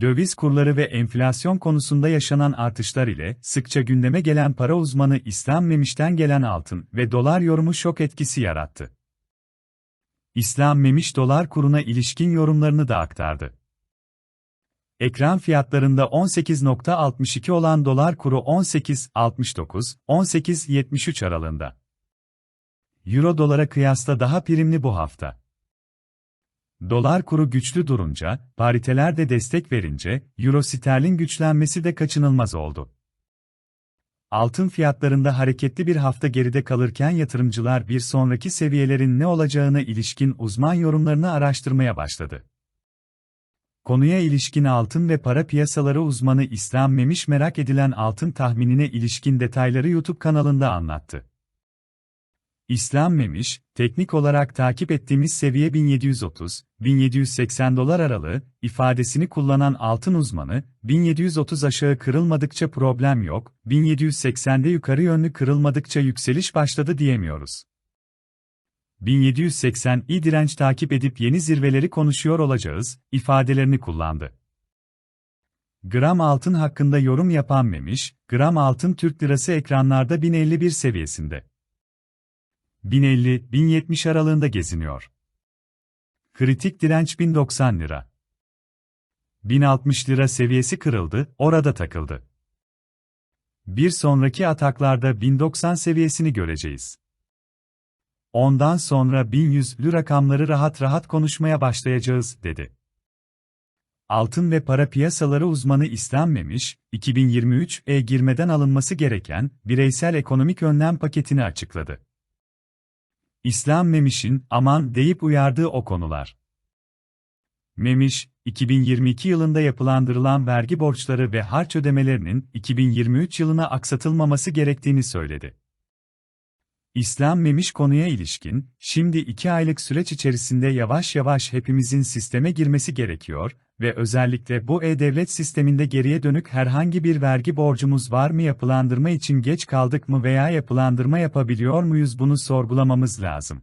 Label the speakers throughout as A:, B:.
A: Döviz kurları ve enflasyon konusunda yaşanan artışlar ile sıkça gündeme gelen para uzmanı İslam Memiş'ten gelen altın ve dolar yorumu şok etkisi yarattı. İslam Memiş dolar kuruna ilişkin yorumlarını da aktardı. Ekran fiyatlarında 18.62 olan dolar kuru 18.69, 18.73 aralığında. Euro dolara kıyasla daha primli bu hafta. Dolar kuru güçlü durunca, pariteler de destek verince, Euro sterlin güçlenmesi de kaçınılmaz oldu. Altın fiyatlarında hareketli bir hafta geride kalırken yatırımcılar bir sonraki seviyelerin ne olacağına ilişkin uzman yorumlarını araştırmaya başladı. Konuya ilişkin altın ve para piyasaları uzmanı İslam Memiş merak edilen altın tahminine ilişkin detayları YouTube kanalında anlattı. İslam Memiş, teknik olarak takip ettiğimiz seviye 1730-1780 dolar aralığı, ifadesini kullanan altın uzmanı, 1730 aşağı kırılmadıkça problem yok, 1780'de yukarı yönlü kırılmadıkça yükseliş başladı diyemiyoruz. 1780 i direnç takip edip yeni zirveleri konuşuyor olacağız, ifadelerini kullandı. Gram altın hakkında yorum yapan Memiş, gram altın Türk lirası ekranlarda 1051 seviyesinde. 1050-1070 aralığında geziniyor. Kritik direnç 1090 lira. 1060 lira seviyesi kırıldı, orada takıldı. Bir sonraki ataklarda 1090 seviyesini göreceğiz. Ondan sonra 1100'lü rakamları rahat rahat konuşmaya başlayacağız, dedi. Altın ve para piyasaları uzmanı istenmemiş, 2023'e girmeden alınması gereken bireysel ekonomik önlem paketini açıkladı. İslam Memiş'in aman deyip uyardığı o konular. Memiş, 2022 yılında yapılandırılan vergi borçları ve harç ödemelerinin 2023 yılına aksatılmaması gerektiğini söyledi. İslam Memiş konuya ilişkin, şimdi iki aylık süreç içerisinde yavaş yavaş hepimizin sisteme girmesi gerekiyor ve özellikle bu e-devlet sisteminde geriye dönük herhangi bir vergi borcumuz var mı yapılandırma için geç kaldık mı veya yapılandırma yapabiliyor muyuz bunu sorgulamamız lazım.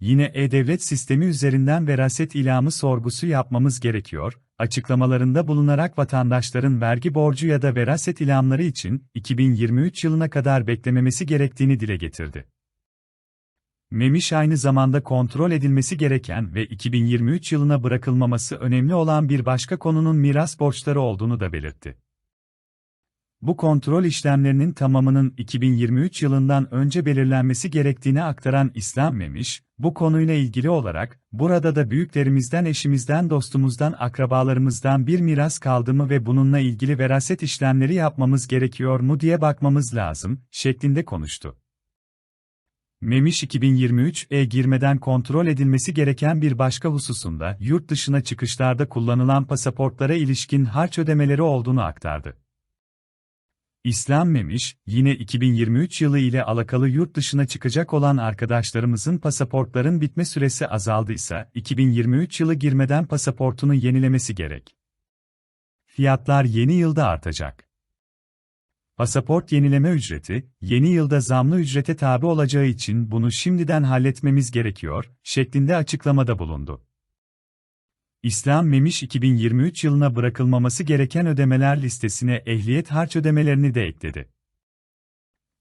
A: Yine e-devlet sistemi üzerinden veraset ilamı sorgusu yapmamız gerekiyor, açıklamalarında bulunarak vatandaşların vergi borcu ya da veraset ilamları için 2023 yılına kadar beklememesi gerektiğini dile getirdi. Memiş aynı zamanda kontrol edilmesi gereken ve 2023 yılına bırakılmaması önemli olan bir başka konunun miras borçları olduğunu da belirtti. Bu kontrol işlemlerinin tamamının 2023 yılından önce belirlenmesi gerektiğini aktaran İslam Memiş, bu konuyla ilgili olarak, burada da büyüklerimizden, eşimizden, dostumuzdan, akrabalarımızdan bir miras kaldı mı ve bununla ilgili veraset işlemleri yapmamız gerekiyor mu diye bakmamız lazım, şeklinde konuştu. Memiş 2023'e girmeden kontrol edilmesi gereken bir başka hususunda yurt dışına çıkışlarda kullanılan pasaportlara ilişkin harç ödemeleri olduğunu aktardı. İslam Memiş, yine 2023 yılı ile alakalı yurt dışına çıkacak olan arkadaşlarımızın pasaportların bitme süresi azaldıysa, 2023 yılı girmeden pasaportunu yenilemesi gerek. Fiyatlar yeni yılda artacak. Pasaport yenileme ücreti, yeni yılda zamlı ücrete tabi olacağı için bunu şimdiden halletmemiz gerekiyor, şeklinde açıklamada bulundu. İslam Memiş 2023 yılına bırakılmaması gereken ödemeler listesine ehliyet harç ödemelerini de ekledi.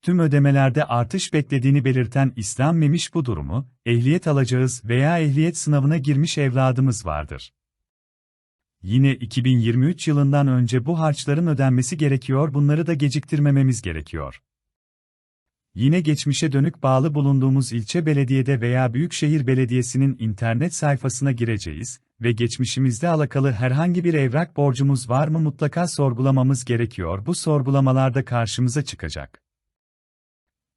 A: Tüm ödemelerde artış beklediğini belirten İslam Memiş bu durumu, ehliyet alacağız veya ehliyet sınavına girmiş evladımız vardır. Yine 2023 yılından önce bu harçların ödenmesi gerekiyor bunları da geciktirmememiz gerekiyor. Yine geçmişe dönük bağlı bulunduğumuz ilçe belediyede veya büyükşehir belediyesinin internet sayfasına gireceğiz ve geçmişimizde alakalı herhangi bir evrak borcumuz var mı mutlaka sorgulamamız gerekiyor. Bu sorgulamalarda karşımıza çıkacak.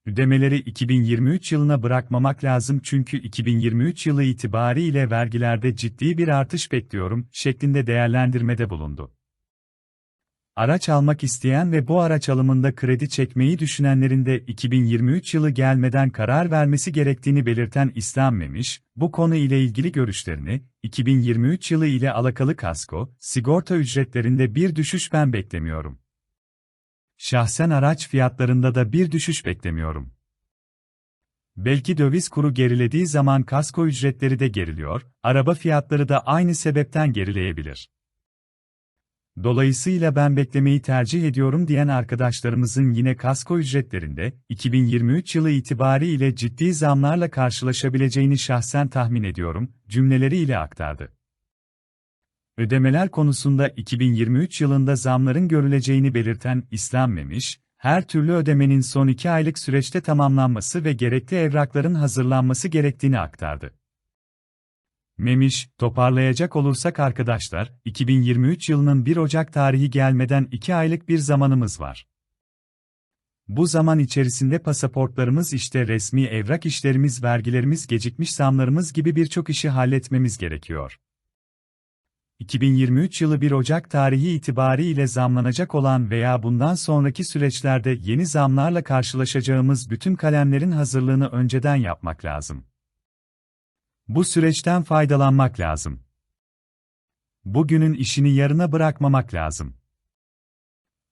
A: Ödemeleri 2023 yılına bırakmamak lazım çünkü 2023 yılı itibariyle vergilerde ciddi bir artış bekliyorum şeklinde değerlendirmede bulundu. Araç almak isteyen ve bu araç alımında kredi çekmeyi düşünenlerin de 2023 yılı gelmeden karar vermesi gerektiğini belirten İslam Memiş, bu konu ile ilgili görüşlerini, 2023 yılı ile alakalı kasko, sigorta ücretlerinde bir düşüş ben beklemiyorum. Şahsen araç fiyatlarında da bir düşüş beklemiyorum. Belki döviz kuru gerilediği zaman kasko ücretleri de geriliyor, araba fiyatları da aynı sebepten gerileyebilir. Dolayısıyla ben beklemeyi tercih ediyorum diyen arkadaşlarımızın yine kasko ücretlerinde 2023 yılı itibariyle ciddi zamlarla karşılaşabileceğini şahsen tahmin ediyorum cümleleriyle aktardı. Ödemeler konusunda 2023 yılında zamların görüleceğini belirten İslam Memiş, her türlü ödemenin son iki aylık süreçte tamamlanması ve gerekli evrakların hazırlanması gerektiğini aktardı. Memiş, toparlayacak olursak arkadaşlar, 2023 yılının 1 Ocak tarihi gelmeden 2 aylık bir zamanımız var. Bu zaman içerisinde pasaportlarımız işte resmi evrak işlerimiz vergilerimiz gecikmiş zamlarımız gibi birçok işi halletmemiz gerekiyor. 2023 yılı 1 Ocak tarihi itibariyle zamlanacak olan veya bundan sonraki süreçlerde yeni zamlarla karşılaşacağımız bütün kalemlerin hazırlığını önceden yapmak lazım. Bu süreçten faydalanmak lazım. Bugünün işini yarına bırakmamak lazım.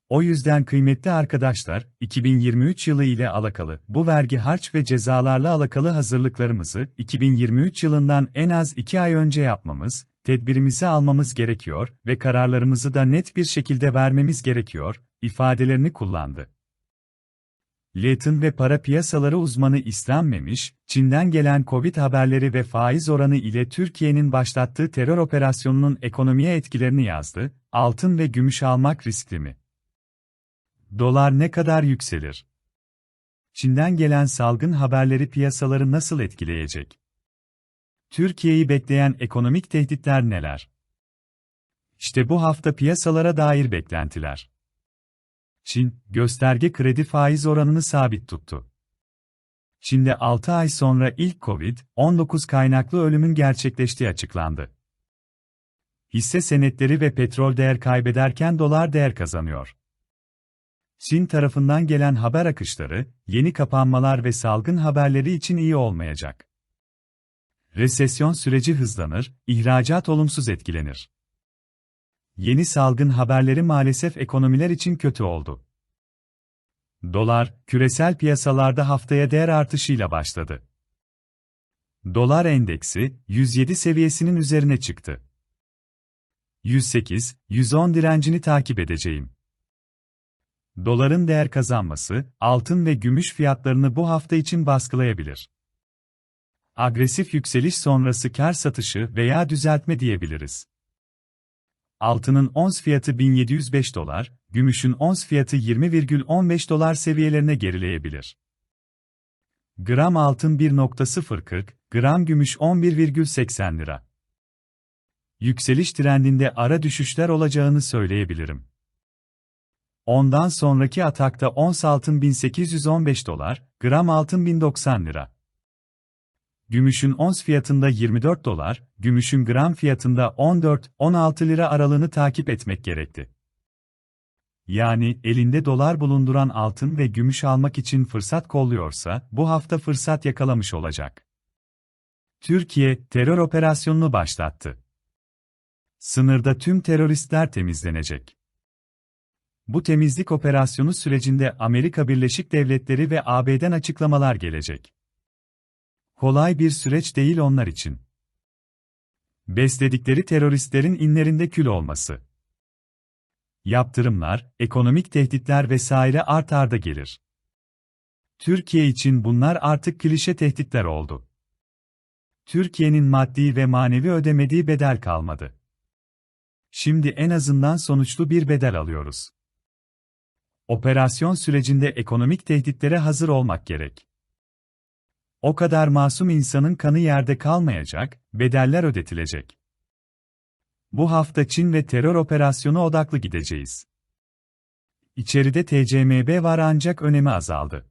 A: O yüzden kıymetli arkadaşlar, 2023 yılı ile alakalı bu vergi harç ve cezalarla alakalı hazırlıklarımızı 2023 yılından en az 2 ay önce yapmamız, tedbirimizi almamız gerekiyor ve kararlarımızı da net bir şekilde vermemiz gerekiyor, ifadelerini kullandı. Latin ve para piyasaları uzmanı İslam Memiş, Çin'den gelen Covid haberleri ve faiz oranı ile Türkiye'nin başlattığı terör operasyonunun ekonomiye etkilerini yazdı, altın ve gümüş almak riskli mi? Dolar ne kadar yükselir? Çin'den gelen salgın haberleri piyasaları nasıl etkileyecek? Türkiye'yi bekleyen ekonomik tehditler neler? İşte bu hafta piyasalara dair beklentiler. Çin, gösterge kredi faiz oranını sabit tuttu. Çin'de 6 ay sonra ilk COVID-19 kaynaklı ölümün gerçekleştiği açıklandı. Hisse senetleri ve petrol değer kaybederken dolar değer kazanıyor. Çin tarafından gelen haber akışları, yeni kapanmalar ve salgın haberleri için iyi olmayacak. Resesyon süreci hızlanır, ihracat olumsuz etkilenir. Yeni salgın haberleri maalesef ekonomiler için kötü oldu. Dolar, küresel piyasalarda haftaya değer artışıyla başladı. Dolar endeksi, 107 seviyesinin üzerine çıktı. 108, 110 direncini takip edeceğim. Doların değer kazanması, altın ve gümüş fiyatlarını bu hafta için baskılayabilir. Agresif yükseliş sonrası kar satışı veya düzeltme diyebiliriz. Altının ons fiyatı 1705 dolar, gümüşün ons fiyatı 20,15 dolar seviyelerine gerileyebilir. Gram altın 1.040, gram gümüş 11,80 lira. Yükseliş trendinde ara düşüşler olacağını söyleyebilirim. Ondan sonraki atakta ons altın 1815 dolar, gram altın 1090 lira. Gümüşün ons fiyatında 24 dolar, gümüşün gram fiyatında 14-16 lira aralığını takip etmek gerekti. Yani elinde dolar bulunduran altın ve gümüş almak için fırsat kolluyorsa, bu hafta fırsat yakalamış olacak. Türkiye, terör operasyonunu başlattı. Sınırda tüm teröristler temizlenecek. Bu temizlik operasyonu sürecinde Amerika Birleşik Devletleri ve AB'den açıklamalar gelecek. Kolay bir süreç değil onlar için. Besledikleri teröristlerin inlerinde kül olması. Yaptırımlar, ekonomik tehditler vesaire art arda gelir. Türkiye için bunlar artık klişe tehditler oldu. Türkiye'nin maddi ve manevi ödemediği bedel kalmadı. Şimdi en azından sonuçlu bir bedel alıyoruz. Operasyon sürecinde ekonomik tehditlere hazır olmak gerek. O kadar masum insanın kanı yerde kalmayacak, bedeller ödetilecek. Bu hafta Çin ve terör operasyonu odaklı gideceğiz. İçeride TCMB var ancak önemi azaldı.